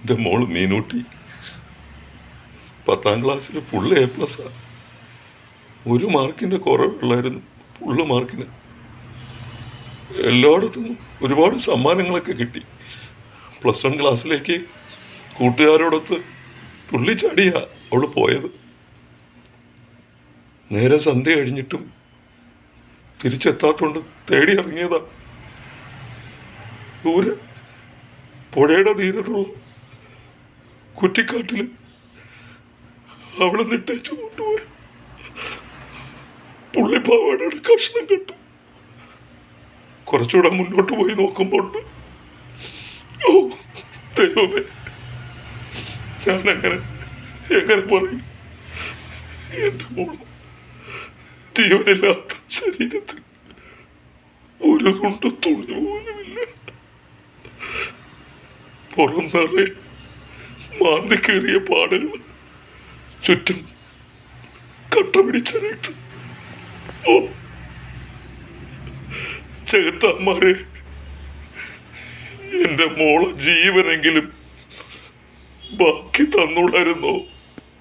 എന്റെ മോൾ മീനൂട്ടി. പത്താം ക്ലാസ്സിൽ ഫുള്ള് എ പ്ലസ്സാണ് ഒരു മാർക്കിന്റെ കുറവുള്ളായിരുന്നു ഫുള്ള് മാർക്കിന്. എല്ലായിടത്തും ഒരുപാട് സമ്മാനങ്ങളൊക്കെ കിട്ടി. പ്ലസ് വൺ ക്ലാസ്സിലേക്ക് കൂട്ടുകാരോടൊത്ത് തുള്ളിച്ചാടിയ അവൾ പോയത്. നേരെ സന്ധ്യ കഴിഞ്ഞിട്ടും തിരിച്ചെത്താത്തോണ്ട് തേടി ഇറങ്ങിയതാ. ദൂരെ പുഴയുടെ തീരത്തുള്ള കുറ്റിക്കാട്ടിൽ അവളെ നിട്ടേച്ചു കൊണ്ടുപോയി. പുള്ളിപ്പാവാടയുടെ കഷ്ണം കെട്ടു. കുറച്ചുകൂടെ മുന്നോട്ട് പോയി നോക്കുമ്പോൾ. ഓ ദൈവമേ ഞാനങ്ങനെ എങ്ങനെ പറയും? എന്റെ മോൾ ജീവനില്ലാത്ത ശരീരത്തിൽ ഒരു കൊണ്ട് തുണി പോലുമില്ല. പുറം നിറയെ മാന്തി കയറിയ പാടുകൾ ചുറ്റും കട്ട പിടിച്ച രക്തം. ഓ ചെകുത്താന്മാരെ മോളെ ജീവനെങ്കിലും ബാക്കി തന്നൂടായിരുന്നോ?